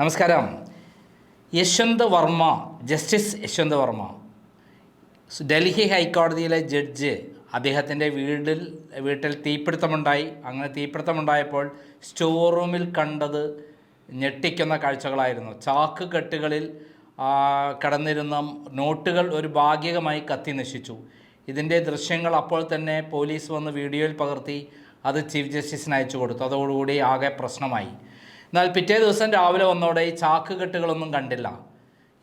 നമസ്കാരം. യശ്വന്ത് വർമ്മ ജസ്റ്റിസ് യശ്വന്ത് വർമ്മ ഡൽഹി ഹൈക്കോടതിയിലെ ജഡ്ജ് അദ്ദേഹത്തിന്റെ വീടിൽ വീട്ടിൽ തീപിടുത്തമുണ്ടായി. അങ്ങനെ തീപിടുത്തമുണ്ടായപ്പോൾ സ്റ്റോർ റൂമിൽ കണ്ടത് ഞെട്ടിക്കുന്ന കാഴ്ചകളായിരുന്നു. ചാക്ക് കെട്ടുകളിൽ കടന്നിരുന്ന നോട്ടുകൾ ഒരു ഭാഗികമായി കത്തി നശിച്ചു. ഇതിന്റെ ദൃശ്യങ്ങൾ അപ്പോൾ തന്നെ പോലീസ് വന്ന് വീഡിയോയിൽ പകർത്തി അത് ചീഫ് ജസ്റ്റിസിന് അയച്ചു കൊടുത്തു. അതോടുകൂടി ആകെ പ്രശ്നമായി. എന്നാൽ പിറ്റേ ദിവസം രാവിലെ വന്നോടെ ഈ ചാക്ക് കെട്ടുകളൊന്നും കണ്ടില്ല.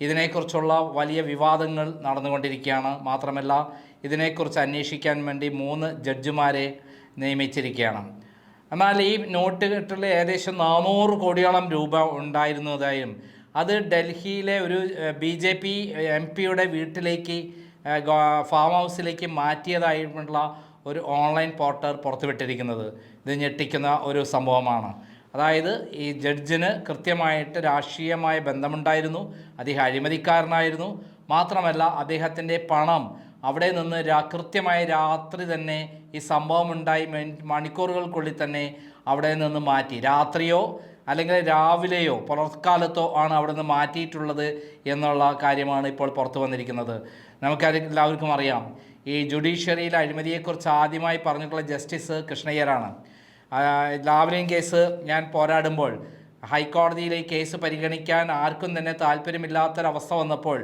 ഇതിനെക്കുറിച്ചുള്ള വലിയ വിവാദങ്ങൾ നടന്നുകൊണ്ടിരിക്കുകയാണ്. മാത്രമല്ല ഇതിനെക്കുറിച്ച് അന്വേഷിക്കാൻ വേണ്ടി മൂന്ന് ജഡ്ജിമാരെ നിയമിച്ചിരിക്കുകയാണ്. എന്നാൽ ഈ നോട്ട് കെട്ടിൽ ഏകദേശം നാനൂറ് കോടിയോളം രൂപ ഉണ്ടായിരുന്നതായും അത് ഡൽഹിയിലെ ഒരു ബി ജെ പി എം പിയുടെ വീട്ടിലേക്ക് ഫാം ഹൗസിലേക്ക് മാറ്റിയതായിട്ടുള്ള ഒരു ഓൺലൈൻ പോർട്ടർ പുറത്തുവിട്ടിരിക്കുന്നത്. ഇത് ഞെട്ടിക്കുന്ന ഒരു സംഭവമാണ്. അതായത് ഈ ജഡ്ജിന് കൃത്യമായിട്ട് രാഷ്ട്രീയമായ ബന്ധമുണ്ടായിരുന്നു അദ്ദേഹം അഴിമതിക്കാരനായിരുന്നു. മാത്രമല്ല അദ്ദേഹത്തിന്റെ പണം അവിടെ നിന്ന് രാ കൃത്യമായ രാത്രി തന്നെ ഈ സംഭവം ഉണ്ടായി മണിക്കൂറുകൾക്കുള്ളിൽ തന്നെ അവിടെ നിന്ന് മാറ്റി. രാത്രിയോ അല്ലെങ്കിൽ രാവിലെയോ പുലർക്കാലത്തോ ആണ് അവിടെ നിന്ന് മാറ്റിയിട്ടുള്ളത് എന്നുള്ള കാര്യമാണ് ഇപ്പോൾ പുറത്തു വന്നിരിക്കുന്നത്. നമുക്കത് എല്ലാവർക്കും അറിയാം ഈ ജുഡീഷ്യറിയിലെ അഴിമതിയെക്കുറിച്ച് ആദ്യമായി പറഞ്ഞിട്ടുള്ള ജസ്റ്റിസ് കൃഷ്ണയ്യരാണ്. ലാവ്ലിൻ കേസ് ഞാൻ പോരാടുമ്പോൾ ഹൈക്കോടതിയിൽ ഈ കേസ് പരിഗണിക്കാൻ ആർക്കും തന്നെ താല്പര്യമില്ലാത്തൊരവസ്ഥ വന്നപ്പോൾ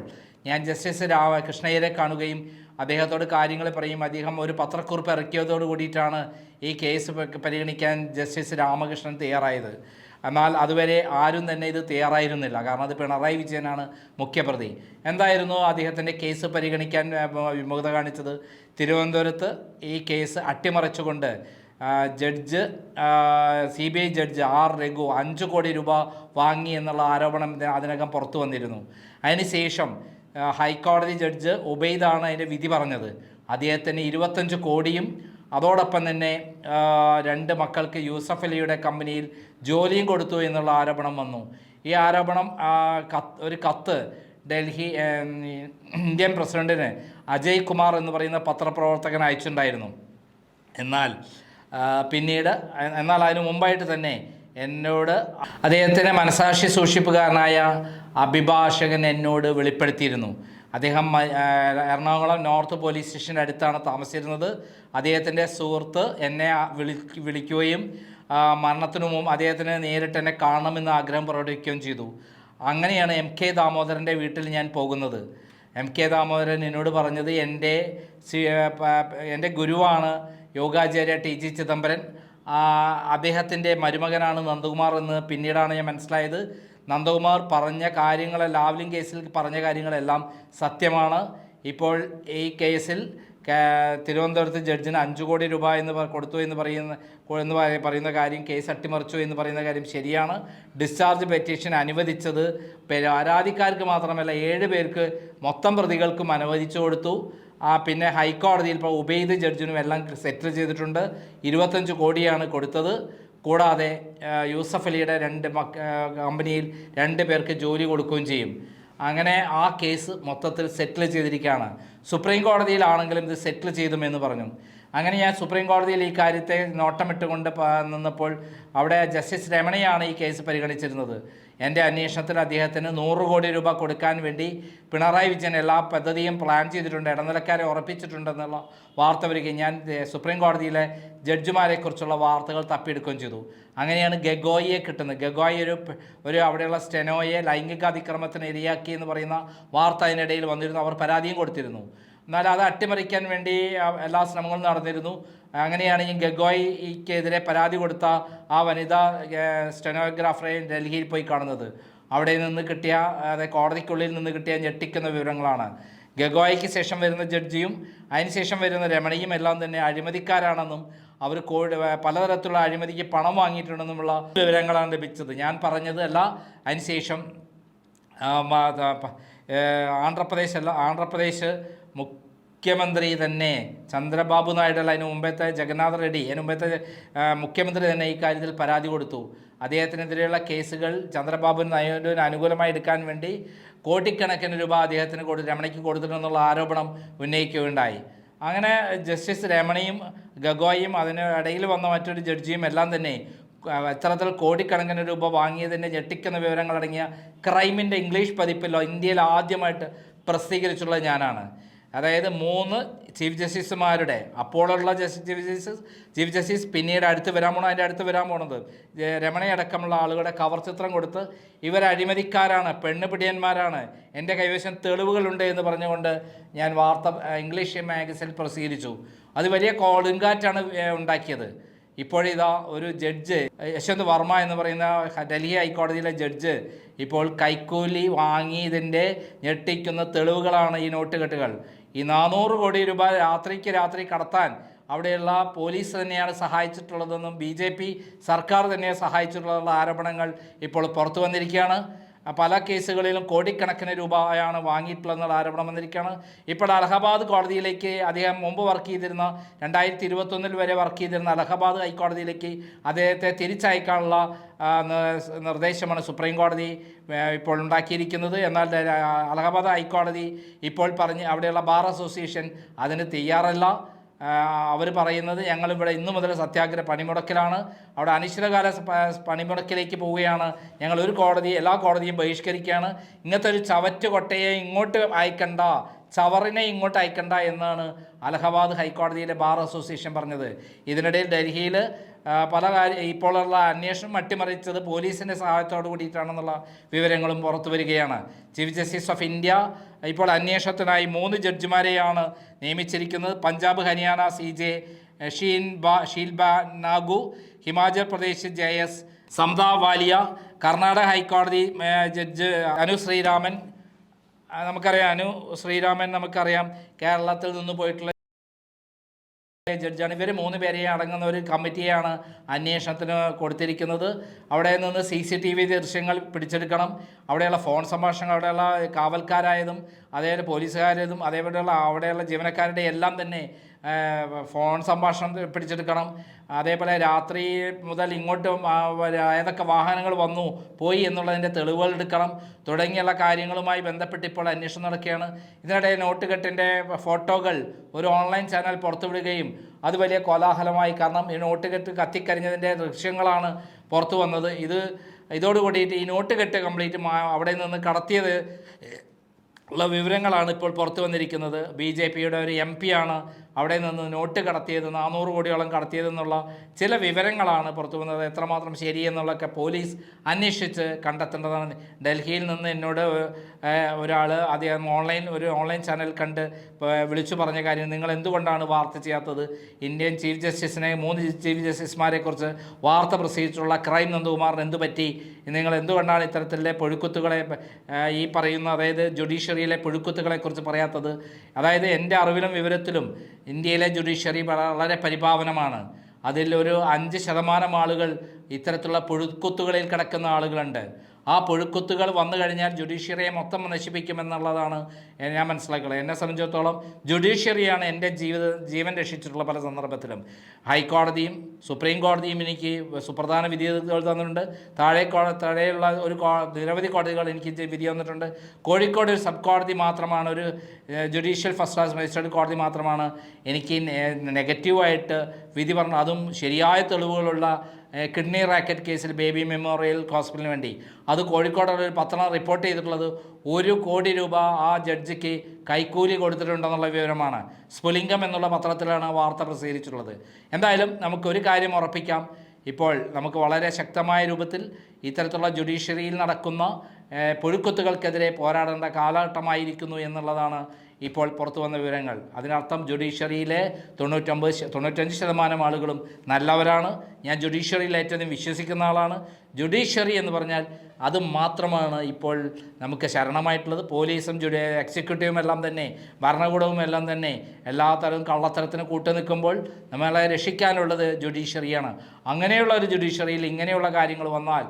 ഞാൻ ജസ്റ്റിസ് രാവ കൃഷ്ണയ്യരെ കാണുകയും അദ്ദേഹത്തോട് കാര്യങ്ങൾ പറയും. അദ്ദേഹം ഒരു പത്രക്കുറിപ്പ് ഇറക്കിയതോട് കൂടിയിട്ടാണ് ഈ കേസ് പരിഗണിക്കാൻ ജസ്റ്റിസ് രാമകൃഷ്ണൻ തയ്യാറായത്. എന്നാൽ അതുവരെ ആരും തന്നെ ഇത് തയ്യാറായിരുന്നില്ല. കാരണം അത് പിണറായി വിജയനാണ് മുഖ്യപ്രതി. എന്തായിരുന്നു അദ്ദേഹത്തിന്റെ കേസ് പരിഗണിക്കാൻ വിമുഖത കാണിച്ചത്? തിരുവനന്തപുരത്ത് ഈ case അട്ടിമറിച്ചുകൊണ്ട് judge C B I judge R Raghu അഞ്ച് കോടി രൂപ വാങ്ങി എന്നുള്ള ആരോപണം അതിനകം പുറത്തു വന്നിരുന്നു. അതിനുശേഷം ഹൈക്കോടതി ജഡ്ജ് ഉബൈദാണ് അതിന്റെ വിധി പറഞ്ഞത്. അദ്ദേഹത്തിന് ഇരുപത്തഞ്ച് കോടിയും അതോടൊപ്പം തന്നെ രണ്ട് മക്കൾക്ക് യൂസഫ് അലിയുടെ കമ്പനിയിൽ ജോലിയും കൊടുത്തു എന്നുള്ള ആരോപണം വന്നു. ഈ ആരോപണം ഒരു കത്ത് ഡൽഹി ഇന്ത്യൻ പ്രസിഡന്റിന് അജയ് കുമാർ എന്ന് പറയുന്ന പത്രപ്രവർത്തകൻ അയച്ചിട്ടുണ്ടായിരുന്നു. എന്നാൽ പിന്നീട് എന്നാൽ അതിനു മുമ്പായിട്ട് തന്നെ എന്നോട് അദ്ദേഹത്തിന്റെ മനസാക്ഷി സൂക്ഷിപ്പുകാരനായ അഭിഭാഷകൻ എന്നോട് വെളിപ്പെടുത്തിയിരുന്നു. അദ്ദേഹം എറണാകുളം നോർത്ത് പോലീസ് സ്റ്റേഷന്റെ അടുത്താണ് താമസിച്ചിരുന്നത്. അദ്ദേഹത്തിന്റെ സുഹൃത്ത് എന്നെ വിളി വിളിക്കുകയും മരണത്തിനു മുമ്പ് അദ്ദേഹത്തിന് നേരിട്ട് എന്നെ കാണണമെന്ന് ആഗ്രഹം പ്രകടിപ്പിക്കുകയും ചെയ്തു. അങ്ങനെയാണ് എം കെ ദാമോദരന്റെ വീട്ടിൽ ഞാൻ പോകുന്നത്. എം കെ ദാമോദരൻ എന്നോട് പറഞ്ഞത് എന്റെ എന്റെ ഗുരുവാണ്. Yogacharya T G Chidambaran. അദ്ദേഹത്തിന്റെ മരുമകനാണ് നന്ദകുമാർ എന്ന് പിന്നീടാണ് ഞാൻ മനസ്സിലായത്. നന്ദകുമാർ പറഞ്ഞ കാര്യങ്ങൾ ലാവ്ലിൻ കേസിൽ പറഞ്ഞ കാര്യങ്ങളെല്ലാം സത്യമാണ്. ഇപ്പോൾ ഈ കേസിൽ തിരുവനന്തപുരത്ത് ജഡ്ജിന് അഞ്ച് കോടി രൂപ എന്ന് കൊടുത്തു എന്ന് പറയുന്ന എന്ന് പറയുന്ന കാര്യം കേസ് അട്ടിമറിച്ചു എന്ന് പറയുന്ന കാര്യം ശരിയാണ്. ഡിസ്ചാർജ് പെറ്റീഷൻ അനുവദിച്ചത് പരാതിക്കാർക്ക് മാത്രമല്ല ഏഴ് പേർക്ക് മൊത്തം പ്രതികൾക്കും അനുവദിച്ചു കൊടുത്തു. പിന്നെ ഹൈക്കോടതിയിൽ ഇപ്പോൾ ഉബൈദ് ജഡ്ജിനും എല്ലാം സെറ്റിൽ ചെയ്തിട്ടുണ്ട്. ഇരുപത്തഞ്ച് കോടിയാണ് കൊടുത്തത്. കൂടാതെ യൂസഫ് അലിയുടെ രണ്ട് കമ്പനിയിൽ രണ്ട് പേർക്ക് ജോലി കൊടുക്കുകയും ചെയ്യും. അങ്ങനെ ആ കേസ് മൊത്തത്തിൽ സെറ്റിൽ ചെയ്തിരിക്കുകയാണ്. സുപ്രീം കോടതിയിലാണെങ്കിലും ഇത് സെറ്റിൽ ചെയ്തുമെന്ന് പറഞ്ഞു. അങ്ങനെ ഞാൻ സുപ്രീം കോടതിയിൽ ഈ കാര്യത്തെ നോട്ടമിട്ടുകൊണ്ട് നിന്നപ്പോൾ അവിടെ ജസ്റ്റിസ് രമണയാണ് ഈ കേസ് പരിഗണിച്ചിരുന്നത്. എന്റെ അന്വേഷണത്തിൽ അദ്ദേഹത്തിന് നൂറ് കോടി രൂപ കൊടുക്കാൻ വേണ്ടി പിണറായി വിജയൻ എല്ലാ പദ്ധതിയും പ്ലാൻ ചെയ്തിട്ടുണ്ട് ഇടനിലക്കാരെ ഉറപ്പിച്ചിട്ടുണ്ടെന്നുള്ള വാർത്ത വരികയും ഞാൻ സുപ്രീം കോടതിയിലെ ജഡ്ജിമാരെക്കുറിച്ചുള്ള വാർത്തകൾ തപ്പിയെടുക്കുകയും ചെയ്തു. അങ്ങനെയാണ് ഗഗോയിയെ കിട്ടുന്നത്. ഗഗോയി ഒരു ഒരു അവിടെയുള്ള സ്റ്റെനോയെ ലൈംഗിക അതിക്രമത്തിന് ഇരയാക്കി എന്ന് പറയുന്ന വാർത്ത അതിനിടയിൽ വന്നിരുന്നു. അവർ പരാതിയും കൊടുത്തിരുന്നു. എന്നാൽ അത് അട്ടിമറിക്കാൻ വേണ്ടി എല്ലാ ശ്രമങ്ങളും നടന്നിരുന്നു. അങ്ങനെയാണ് ഈ ഗഗോയിക്കെതിരെ പരാതി കൊടുത്ത ആ വനിതാ സ്റ്റെനോഗ്രാഫറെ ഡൽഹിയിൽ പോയി കാണുന്നത്. അവിടെ നിന്ന് കിട്ടിയ അതായത് കോടതിക്കുള്ളിൽ നിന്ന് കിട്ടിയ ഞെട്ടിക്കുന്ന വിവരങ്ങളാണ്. ഗഗോയ്ക്ക് ശേഷം വരുന്ന ജഡ്ജിയും അതിനുശേഷം വരുന്ന രമണിയും എല്ലാം തന്നെ അഴിമതിക്കാരാണെന്നും അവർ കോഴി പലതരത്തിലുള്ള അഴിമതിക്ക് പണം വാങ്ങിയിട്ടുണ്ടെന്നുമുള്ള വിവരങ്ങളാണ് ലഭിച്ചത്. ഞാൻ പറഞ്ഞതല്ല അതിനുശേഷം ആന്ധ്രാപ്രദേശ് അല്ല ആന്ധ്രാപ്രദേശ് മുഖ്യമന്ത്രി തന്നെ ചന്ദ്രബാബു നായിഡു അല്ല അതിന് മുമ്പത്തെ ജഗന്നാഥ് റെഡ്ഡി അതിന് മുമ്പത്തെ മുഖ്യമന്ത്രി തന്നെ ഈ കാര്യത്തിൽ പരാതി കൊടുത്തു. അദ്ദേഹത്തിനെതിരെയുള്ള കേസുകൾ ചന്ദ്രബാബു നായിഡുവിന് അനുകൂലമായി എടുക്കാൻ വേണ്ടി കോടിക്കണക്കിന് രൂപ അദ്ദേഹത്തിന് കൊടു രമണയ്ക്ക് കൊടുത്തിട്ടുണ്ടെന്നുള്ള ആരോപണം ഉന്നയിക്കുകയുണ്ടായി. അങ്ങനെ ജസ്റ്റിസ് രമണയും ഗഗോയും അതിന് ഇടയിൽ വന്ന മറ്റൊരു ജഡ്ജിയും എല്ലാം തന്നെ ഇത്തരത്തിൽ കോടിക്കണക്കിന് രൂപ വാങ്ങിയതിന്റെ ഞെട്ടിക്കുന്ന വിവരങ്ങളടങ്ങിയ ക്രൈമിന്റെ ഇംഗ്ലീഷ് പതിപ്പിലോ ഇന്ത്യയിൽ ആദ്യമായിട്ട് പ്രസിദ്ധീകരിച്ചുള്ളത് ഞാനാണ്. അതായത് മൂന്ന് ചീഫ് ജസ്റ്റിസുമാരുടെ അപ്പോഴുള്ള justice chief justice chief justice പിന്നീട് അടുത്ത് വരാൻ പോകണം അതിന്റെ അടുത്ത് വരാൻ പോകുന്നത് രമണയടക്കമുള്ള ആളുകളുടെ കവർ ചിത്രം കൊടുത്ത് ഇവർ അഴിമതിക്കാരാണ് പെണ്ണുപിടിയന്മാരാണ് എന്റെ കൈവശം തെളിവുകളുണ്ട് എന്ന് പറഞ്ഞുകൊണ്ട് ഞാൻ വാർത്ത ഇംഗ്ലീഷ് മാഗസിൻ പ്രസിദ്ധീകരിച്ചു. അത് വലിയ കൊടുങ്കാറ്റാണ് ഉണ്ടാക്കിയത്. ഇപ്പോഴിതാ ഒരു ജഡ്ജ് യശ്വന്ത് വർമ്മ എന്ന് പറയുന്ന ഡൽഹി ഹൈക്കോടതിയിലെ ജഡ്ജ് ഇപ്പോൾ കൈക്കൂലി വാങ്ങിയതിന്റെ ഞെട്ടിക്കുന്ന തെളിവുകളാണ് ഈ നോട്ടുകെട്ടുകൾ. ഈ നാനൂറ് കോടി രൂപ രാത്രിക്ക് രാത്രി കടത്താൻ അവിടെയുള്ള പോലീസ് തന്നെയാണ് സഹായിച്ചിട്ടുള്ളതെന്നും ബി സർക്കാർ തന്നെയാണ് സഹായിച്ചിട്ടുള്ള ആരോപണങ്ങൾ ഇപ്പോൾ പുറത്തു വന്നിരിക്കുകയാണ്. പല കേസുകളിലും കോടിക്കണക്കിന് രൂപയാണ് വാങ്ങിയിട്ടുള്ളതെന്നുള്ള ആരോപണം വന്നിരിക്കുകയാണ്. ഇപ്പോൾ അലഹബാദ് കോടതിയിലേക്ക് അദ്ദേഹം മുമ്പ് വർക്ക് ചെയ്തിരുന്ന രണ്ടായിരത്തി ഇരുപത്തൊന്നിൽ വരെ വർക്ക് ചെയ്തിരുന്ന അലഹബാദ് ഹൈക്കോടതിയിലേക്ക് അദ്ദേഹത്തെ തിരിച്ചയക്കാനുള്ള നിർദ്ദേശമാണ് സുപ്രീം കോടതി ഇപ്പോൾ ഉണ്ടാക്കിയിരിക്കുന്നത്. എന്നാൽ അലഹബാദ് ഹൈക്കോടതി ഇപ്പോൾ പറഞ്ഞ് അവിടെയുള്ള ബാർ അസോസിയേഷൻ അതിന് തയ്യാറല്ല. അവർ പറയുന്നത് ഞങ്ങളിവിടെ ഇന്നു മുതൽ സത്യാഗ്രഹ പണിമുടക്കിലാണ്. അവിടെ അനിശ്ചിതകാല പണിമുടക്കിലേക്ക് പോവുകയാണ്. ഞങ്ങൾ ഒരു കോടതി എല്ലാ കോടതിയും ബഹിഷ്കരിക്കുകയാണ്. ഇങ്ങനത്തെ ഒരു ചവറ്റ് കൊട്ടയെ ഇങ്ങോട്ട് അയക്കണ്ട. ചവറിനെ ഇങ്ങോട്ട് അയക്കണ്ട എന്നാണ് അലഹബാദ് ഹൈക്കോടതിയിലെ ബാർ അസോസിയേഷൻ പറഞ്ഞത്. ഇതിനിടയിൽ ഡൽഹിയിൽ പല കാര്യ ഇപ്പോഴുള്ള അന്വേഷണം അട്ടിമറിച്ചത് പോലീസിന്റെ സഹായത്തോട് കൂടിയിട്ടാണെന്നുള്ള വിവരങ്ങളും പുറത്തു വരികയാണ്. ചീഫ് ജസ്റ്റിസ് ഓഫ് ഇന്ത്യ ഇപ്പോൾ അന്വേഷണത്തിനായി മൂന്ന് ജഡ്ജിമാരെയാണ് നിയമിച്ചിരിക്കുന്നത്. പഞ്ചാബ് ഹരിയാന സി ജെ ഷീൻ ബാ ഷീൽബ നാഗു ഹിമാചൽ പ്രദേശ് ജെ എസ് സംതാ വാലിയ കർണാടക ഹൈക്കോടതി ജഡ്ജ് അനു ശ്രീരാമൻ നമുക്കറിയാം അനു ശ്രീരാമൻ നമുക്കറിയാം കേരളത്തിൽ നിന്ന് പോയിട്ടുള്ള ജഡ്ജാണ്. ഇവർ മൂന്ന് പേരെ അടങ്ങുന്ന ഒരു കമ്മിറ്റിയാണ് അന്വേഷണത്തിന് കൊടുത്തിരിക്കുന്നത്. അവിടെ നിന്ന് സി സി ടി വി ദൃശ്യങ്ങൾ പിടിച്ചെടുക്കണം. അവിടെയുള്ള ഫോൺ സംഭാഷണങ്ങൾ അവിടെയുള്ള കാവൽക്കാരായതും അതേപോലെ പോലീസുകാരതും അതേപോലെയുള്ള അവിടെയുള്ള ജീവനക്കാരുടെ എല്ലാം തന്നെ ഫോൺ സംഭാഷണം പിടിച്ചെടുക്കണം. അതേപോലെ രാത്രി മുതൽ ഇങ്ങോട്ട് ഏതൊക്കെ വാഹനങ്ങൾ വന്നു പോയി എന്നുള്ളതിന്റെ തെളിവുകൾ എടുക്കണം. തുടങ്ങിയുള്ള കാര്യങ്ങളുമായി ബന്ധപ്പെട്ട് ഇപ്പോൾ അന്വേഷണം നടക്കുകയാണ്. ഇതിനിടെ നോട്ടുകെട്ടിന്റെ ഫോട്ടോകൾ ഒരു ഓൺലൈൻ ചാനൽ പുറത്തുവിടുകയും അത് വലിയ കോലാഹലമായി. കാരണം ഈ നോട്ടുകെട്ട് കത്തിക്കരിഞ്ഞതിന്റെ ദൃശ്യങ്ങളാണ് പുറത്തു വന്നത്. ഇത് ഇതോടുകൂടിയിട്ട് ഈ നോട്ടുകെട്ട് കംപ്ലീറ്റ് അവിടെ നിന്ന് കടത്തിയത് ഉള്ള വിവരങ്ങളാണ് ഇപ്പോൾ പുറത്തു വന്നിരിക്കുന്നത്. ബി ജെ പിയുടെ ഒരു എം പി ആണ്. അവിടെ നിന്ന് നോട്ട് കടത്തിയത് നാനൂറ് കോടിയോളം കടത്തിയതെന്നുള്ള ചില വിവരങ്ങളാണ് പുറത്തു വന്നത്. എത്രമാത്രം ശരിയെന്നുള്ളതൊക്കെ പോലീസ് അന്വേഷിച്ച് കണ്ടെത്തേണ്ടതാണ്. ഡൽഹിയിൽ നിന്ന് എന്നോട് ഒരാൾ അദ്ദേഹം ഓൺലൈൻ ഒരു ഓൺലൈൻ ചാനൽ കണ്ട് വിളിച്ചു പറഞ്ഞ കാര്യം നിങ്ങൾ എന്തുകൊണ്ടാണ് വാർത്ത ചെയ്യാത്തത്? ഇന്ത്യൻ ചീഫ് ജസ്റ്റിസിനെ മൂന്ന് ചീഫ് ജസ്റ്റിസുമാരെ കുറിച്ച് വാർത്ത പ്രസിദ്ധിച്ചിട്ടുള്ള ക്രൈം നന്ദകുമാറിന് എന്തു പറ്റി? നിങ്ങൾ എന്തുകൊണ്ടാണ് ഇത്തരത്തിലെ പുഴുക്കുത്തുകളെ ഈ പറയുന്ന അതായത് ജുഡീഷ്യറിയിലെ പുഴുക്കുത്തുകളെക്കുറിച്ച് പറയാത്തത്? അതായത് എന്റെ അറിവിലും വിവരത്തിലും ഇന്ത്യയിലെ ജുഡീഷ്യറി വളരെ പരിപാവനമാണ്. അതിൽ ഒരു അഞ്ച് ശതമാനം ആളുകൾ ഇത്തരത്തിലുള്ള പുഴുക്കുത്തുകളിൽ കിടക്കുന്ന ആളുകളുണ്ട്. ആ പുഴുക്കുത്തുകൾ വന്നു കഴിഞ്ഞാൽ ജുഡീഷ്യറിയെ മൊത്തം നശിപ്പിക്കുമെന്നുള്ളതാണ് ഞാൻ മനസ്സിലാക്കുന്നത് എന്നെ സംബന്ധിച്ചിടത്തോളം ജുഡീഷ്യറിയാണ് എന്റെ ജീവിത ജീവൻ രക്ഷിച്ചിട്ടുള്ള പല സന്ദർഭത്തിലും. ഹൈക്കോടതിയും സുപ്രീം കോടതിയും എനിക്ക് സുപ്രധാന വിധി തന്നിട്ടുണ്ട്. താഴെ താഴെയുള്ള ഒരു നിരവധി കോടതികൾ എനിക്ക് വിധി തന്നിട്ടുണ്ട്. കോഴിക്കോട് ഒരു സബ് കോടതി മാത്രമാണ് ഒരു ജുഡീഷ്യൽ ഫസ്റ്റ് ക്ലാസ് മജിസ്ട്രേറ്റ് കോടതി മാത്രമാണ് എനിക്ക് നെഗറ്റീവായിട്ട് വിധി പറഞ്ഞു അതും ശരിയായ തെളിവുകളുള്ള കിഡ്നി റാക്കറ്റ് കേസിൽ ബേബി മെമ്മോറിയൽ ഹോസ്പിറ്റലിന് വേണ്ടി. അത് കോഴിക്കോട് ഒരു പത്രം റിപ്പോർട്ട് ചെയ്തിട്ടുള്ളത്. ഒരു കോടി രൂപ ആ ജഡ്ജിക്ക് കൈക്കൂലി കൊടുത്തിട്ടുണ്ടെന്നുള്ള വിവരമാണ്. സ്ഫുലിംഗം എന്നുള്ള പത്രത്തിലാണ് വാർത്ത പ്രസിദ്ധീകരിച്ചിട്ടുള്ളത്. എന്തായാലും നമുക്കൊരു കാര്യം ഉറപ്പിക്കാം. ഇപ്പോൾ നമുക്ക് വളരെ ശക്തമായ രൂപത്തിൽ ഇത്തരത്തിലുള്ള ജുഡീഷ്യറിയിൽ നടക്കുന്ന പുഴുക്കുത്തുകൾക്കെതിരെ പോരാടേണ്ട കാലഘട്ടമായിരിക്കുന്നു എന്നുള്ളതാണ് ഇപ്പോൾ പുറത്തു വന്ന വിവരങ്ങൾ. അതിനർത്ഥം ജുഡീഷ്യറിയിലെ തൊണ്ണൂറ്റൊമ്പത് തൊണ്ണൂറ്റഞ്ച് ശതമാനം ആളുകളും നല്ലവരാണ്. ഞാൻ ജുഡീഷ്യറിയിൽ ഏറ്റവും വിശ്വസിക്കുന്ന ആളാണ്. ജുഡീഷ്യറി എന്ന് പറഞ്ഞാൽ അത് മാത്രമാണ് ഇപ്പോൾ നമുക്ക് ശരണമായിട്ടുള്ളത്. പോലീസും ജുഡി എക്സിക്യൂട്ടീവും എല്ലാം തന്നെ ഭരണകൂടവും എല്ലാം തന്നെ എല്ലാ തരം കള്ളത്തരത്തിന് കൂട്ടു നിൽക്കുമ്പോൾ നമ്മളെ രക്ഷിക്കാനുള്ളത് ജുഡീഷ്യറിയാണ്. അങ്ങനെയുള്ള ഒരു ജുഡീഷ്യറിയിൽ ഇങ്ങനെയുള്ള കാര്യങ്ങൾ വന്നാൽ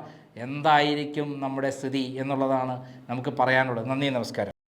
എന്തായിരിക്കും നമ്മുടെ സ്ഥിതി എന്നുള്ളതാണ് നമുക്ക് പറയാനുള്ളത്. നന്ദി നമസ്കാരം.